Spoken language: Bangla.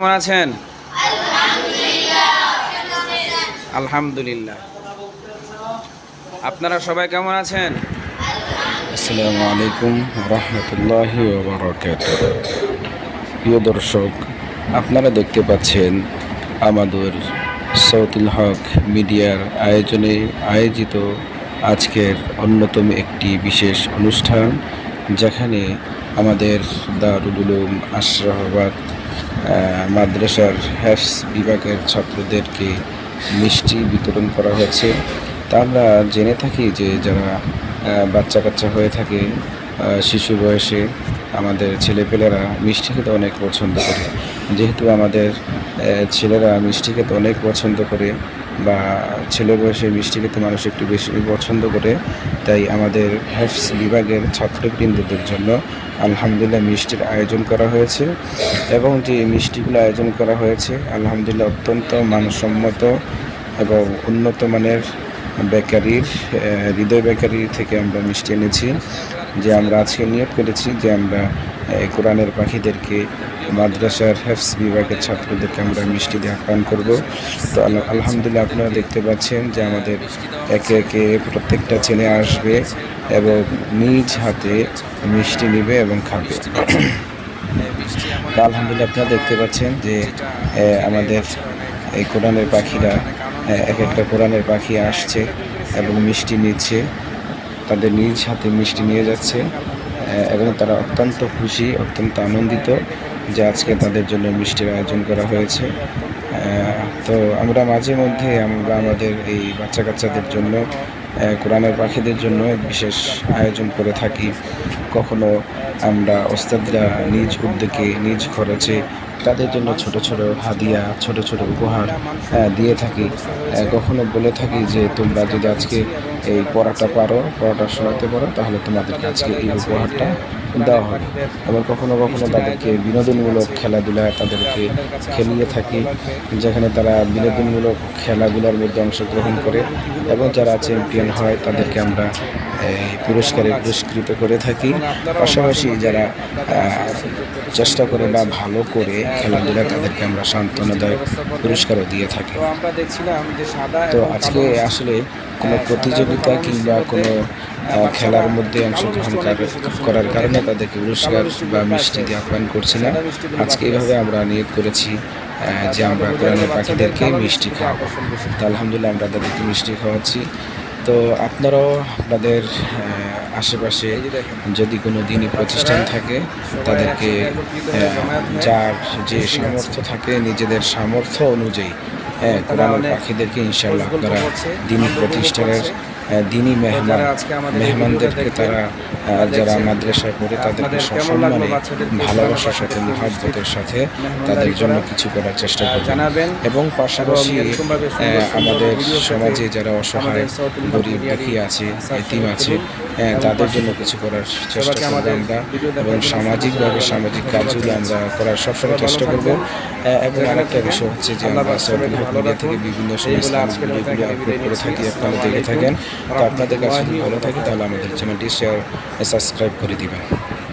কেমন আছেন? আলহামদুলিল্লাহ। আপনারা সবাই কেমন আছেন? আসসালামু আলাইকুম রহমতুল্লাহ প্রিয় দর্শক, আপনারা দেখতে পাচ্ছেন আমাদের সৌতুল হক মিডিয়ার আয়োজনে আয়োজিত আজকের অন্যতম একটি বিশেষ অনুষ্ঠান, যেখানে আমাদের দারুল উলুম মাদ্রাসার হ্যাফস বিভাগের ছাত্রদেরকে মিষ্টি বিতরণ করা হয়েছে। তা আমরা জেনে থাকি যে যারা বাচ্চা কাচ্চা হয়ে থাকে শিশু বয়সে আমাদের ছেলেপেলেরা মিষ্টি খেতে অনেক পছন্দ করে। যেহেতু আমাদের ছেলেরা মিষ্টি খেতে অনেক পছন্দ করে বা ছেলে বয়সে মিষ্টি খেতে মানুষ একটু বেশি পছন্দ করে। তাই আমাদের হ্যাফস বিভাগের ছাত্রবৃন্দদের জন্য আলহামদুলিল্লাহ মিষ্টির আয়োজন করা হয়েছে এবং যে মিষ্টিগুলো আয়োজন করা হয়েছে, আলহামদুলিল্লাহ অত্যন্ত মানসম্মত এবং উন্নত মানের বেকারির হৃদয় বেকারি থেকে আমরা মিষ্টি এনেছি, যে আমরা আজকে নিয়োগ করেছি, যে আমরা কোরআনের পাখিদেরকে মাদ্রাসার হেফস বিভাগের ছাত্রদেরকে আমরা মিষ্টি দিয়ে আপ্যায়ন করব। তো আল- আলহামদুলিল্লাহ আপনারা দেখতে পাচ্ছেন যে আমাদের একে একে প্রত্যেকটা ছেলে আসবে এবং নিজ হাতে মিষ্টি নেবে এবং খাবে। আলহামদুলিল্লাহ আপনারা দেখতে পাচ্ছেন যে আমাদের এই কোরআনের পাখিরা এক একটা কোরআনের পাখি আসছে এবং মিষ্টি নিচ্ছে। তাদের নিজ হাতে মিষ্টি নিয়ে যাচ্ছে এবং তারা অত্যন্ত খুশি, অত্যন্ত আনন্দিত। যে আজকে তাদের জন্য মিষ্টির আয়োজন করা হয়েছে। তো আমরা মাঝে মধ্যে আমরা আমাদের এই বাচ্চা কাচ্চাদের জন্য কোরআনের পাখিদের জন্য বিশেষ আয়োজন করে থাকি। কখনো আমরা ওস্তাদরা নিজ উদ্যোগে, নিজ খরচে তাদের জন্য ছোট ছোট হাদিয়া, ছোট ছোট উপহার দিয়ে থাকি। কখনো বলে থাকি যে, তোমরা যদি আজকে এই পড়াটা পারো পড়াটা শোনাতে পারো, তাহলে তোমাদেরকে আজকে এই উপহারটা দেওয়া হয়। আবার কখনো কখনো তাদেরকে বিনোদনমূলক খেলাধুলা তাদেরকে খেলিয়ে থাকি যেখানে তারা বিনোদনমূলক খেলাধুলার মধ্যে অংশগ্রহণ করে এবং যারা চ্যাম্পিয়ন হয় তাদেরকে আমরা পুরস্কারে পুরস্কৃত করে থাকি। পাশাপাশি যারা চেষ্টা করে বা ভালো করে খেলাধুলা তাদেরকে আমরা সান্ত্বনাদায়ক পুরস্কারও দিয়ে থাকি। তো আজকে আসলে কোনো প্রতিযোগিতা কিংবা কোনো খেলার মধ্যে অংশগ্রহণ করার কারণে তাদেরকে পুরস্কার বা মিষ্টি দিয়ে আপ্যায়ন করছি না। আজকে এইভাবে আমরা নিয়োগ করেছি যে আমরা কোরআনের পাখিদেরকে মিষ্টি খাওয়াবো। তো আলহামদুলিল্লাহ আমরা তাদেরকে মিষ্টি খাওয়াচ্ছি। তো আপনারাও আপনাদের আশেপাশে যদি কোনো দিনই প্রতিষ্ঠান থাকে, তাদেরকে যার যে সামর্থ্য থাকে, নিজেদের সামর্থ্য অনুযায়ী হ্যাঁ কোরআন পাখিদেরকে ইনশাল্লাহ আপনারা দিনই প্রতিষ্ঠানের আহ, দিনী মেহমান মেহমানদেরকে তারা যারা মাদ্রাসায় পড়ে তাদেরকে সসম্মানে ভালোবাসার সাথে মহাব্বতের সাথে তাদের জন্য কিছু করার চেষ্টা করবেন। জানাবেন এবং পাশাপাশি আমাদের সমাজে যারা অসহায় গরিব দুঃখী আছে এতিম আছে তাদের জন্য কিছু করার চেষ্টা করব আমরা। এবং সামাজিকভাবে সামাজিক কাজগুলো আমরা করার সবসময় চেষ্টা করব। এবং আরেকটা বিষয় হচ্ছে যে আমরা থেকে বিভিন্ন সময় ইসলামিক ভিডিওগুলো আপলোড করে থাকি আপনারা দেখে থাকেন। তো আপনাদের কাছে যদি ভালো থাকে তাহলে আমাদের চ্যানেলটি শেয়ার সাবস্ক্রাইব করে দিবেন।